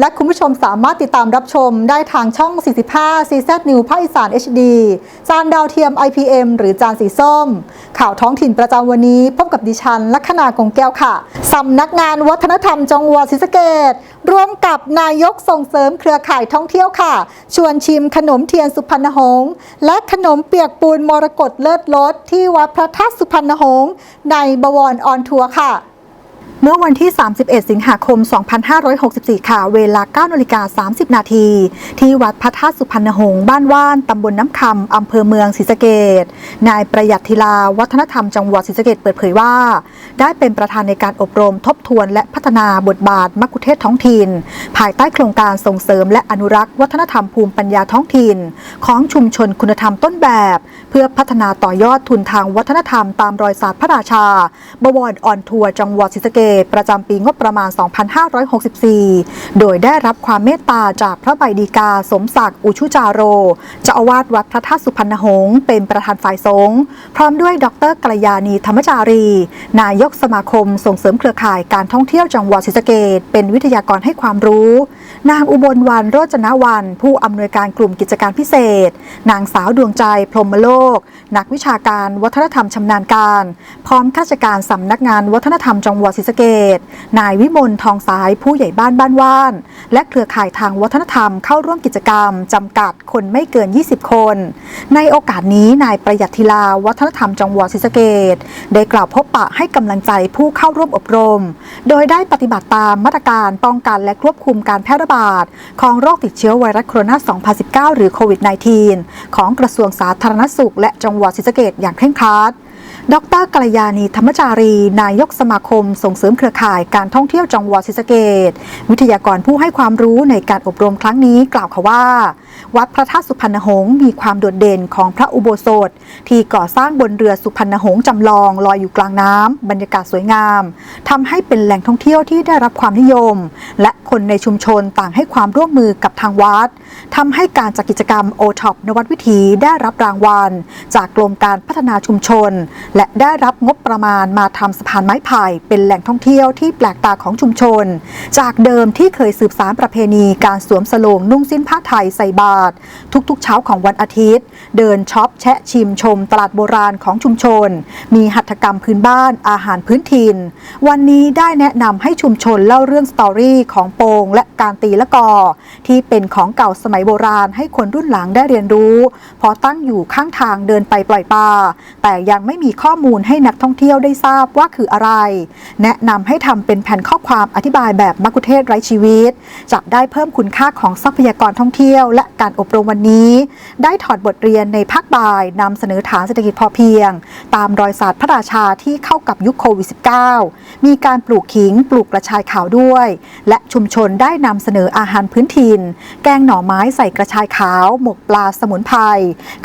และคุณผู้ชมสามารถติดตามรับชมได้ทางช่อง 45 CZ New ภาคอีสาน HD จานดาวเทียม IPM หรือจานสีส้ม ข่าวท้องถิ่นประจำวันนี้ พบกับดิฉัน ลัคนากงแก้วค่ะ สำนักงานวัฒนธรรมจังหวัดศรีสะเกดร่วมกับนายกส่งเสริมเครือข่ายท่องเที่ยวค่ะ ชวนชิมขนมเทียนสุพรรณหงษ์และขนมเปียกปูนมรกตเลิศรสที่วัดพระธาตุสุพรรณหงษ์ในบวรออนทัวร์ค่ะ เมื่อวันที่ 31 สิงหาคม 2564 ค่ะ เวลา9นาฬิกา30 นาที ที่วัดพระธาตุสุพรรณหงษ์ บ้านว่าน ตำบลน้ำคำ อำเภอเมืองศรีสะเกดนายประหยัดธีลา วัฒนธรรมจังหวัดศรีสะเกดเปิดเผยว่า ได้เป็นประธานในการอบรมทบทวน และพัฒนาบทบาทมักคุเทศท้องถิ่น ภายใต้โครงการส่งเสริม และอนุรักษ์วัฒนธรรมภูมิปัญญาท้องถิ่น ของชุมชนคุณธรรมต้นแบบ เพื่อพัฒนาต่อยอดทุนทางวัฒนธรรมตามรอยศาสตร์พระราชา บวรออนทัวร์จังหวัดศรีสะเกษประจำปีงบประมาณ 2564 โดยได้รับความเมตตาจากพระใบดีกาสมศักดิ์อุชุจาโรเจ้าอาวาสวัดพระธาตุสุพรรณหงษ์เป็นประธานฝ่ายสงฆ์พร้อมด้วยดรกัลยาณีธรรมจารี นายกสมาคมส่งเสริมเครือข่ายการท่องเที่ยวจังหวัดศรีสะเกษเป็นวิทยากรให้ความรู้ นางอุบลวันโรจนวัน ผู้อำนวยการกลุ่มกิจการพิเศษ นางสาวดวงใจพรหมโลก นักวิชาการวัฒนธรรมชำนาญการ พร้อมข้าราชการสำนักงานวัฒนธรรมจังหวัดศรีสะเกษนายวิมลทองสายผู้ใหญ่บ้านบ้านว่าน และเครือข่ายทางวัฒนธรรมเข้าร่วมกิจกรรมจำกัดคนไม่เกิน 20 คน ในโอกาสนี้นายประหยัดธีลาวัฒนธรรมจังหวัดศรีสะเกษได้กล่าวพบปะให้กำลังใจผู้เข้าร่วมอบรม โดยได้ปฏิบัติตามมาตรการป้องกันและควบคุมการแพร่ระบาด ของโรคติดเชื้อไวรัสโคโรนา 2019 หรือโควิด -19 ของกระทรวงสาธารณสุข และจังหวัดศรีสะเกดอย่างเคร่งครัด ดรกัลยาณีธรรมจารี นายกสมาคม ส่งเสริมเครือข่ายการท่องเที่ยวจังหวัดศรีสะเกษวิทยากรผู้ให้ความรู้ในการอบรมครั้งนี้กล่าวค่ะว่า วัดพระธาตุสุพรรณหงษ์มีความโดดเด่นของพระอุโบสถ ที่ก่อสร้างบนเรือสุพรรณหงษ์จำลองลอยอยู่กลางน้ำบรรยากาศสวยงามทำให้เป็นแหล่งท่องเที่ยวที่ได้รับความนิยม และคนในชุมชนต่างให้ความร่วมมือกับทางวัดทำให้การจัดกิจกรรมโอท็อปนวัดวิถีได้รับรางวัล จากกรมการพัฒนาชุมชนและได้รับงบประมาณมาทำสะพานไม้ไผ่เป็นแหล่งท่องเที่ยวที่แปลกตาของชุมชน จากเดิมที่เคยสืบสานประเพณีการสวมสโลงนุ่งสิ้นผ้าไทยใส่บาตรทุกๆ เช้าของวันอาทิตย์ เดินช็อปแชะชิมชมตลาดโบราณของชุมชน มีหัตถกรรมพื้นบ้านอาหารพื้นถิ่น วันนี้ได้แนะนำให้ชุมชนเล่าเรื่องสตอรี่ของโปงและการตีละกอ ที่เป็นของเก่าสมัยโบราณให้คนรุ่นหลังได้เรียนรู้ พอตั้งอยู่ข้างทางเดินไปปล่อยปลาแต่ยังไม่มีข้อข้อมูลให้นักท่องเที่ยวได้ทราบว่าคืออะไร แนะนำให้ทำเป็นแผ่นข้อความอธิบายแบบมักคุเทศไร้ชีวิต จะได้เพิ่มคุณค่าของทรัพยากรท่องเที่ยว และการอบรมวันนี้ ได้ถอดบทเรียนในภาคบ่ายนำเสนอฐานเศรษฐกิจพอเพียง ตามรอยศาสตร์พระราชาที่เข้ากับยุคโควิด -19 มีการปลูกขิงปลูกกระชายขาวด้วย และชุมชนได้นำเสนออาหารพื้นถิ่น แกงหน่อไม้ใส่กระชายขาว หมกปลาสมุนไพร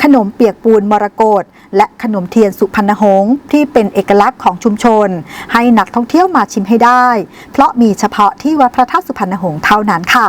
ขนมเปียกปูนมรกต และขนมเทียนสุพรรณหงษ์ที่เป็นเอกลักษณ์ของชุมชน ให้นักท่องเที่ยวมาชิมให้ได้ เพราะมีเฉพาะที่วัดพระธาตุสุพรรณหงษ์เท่านั้นค่ะ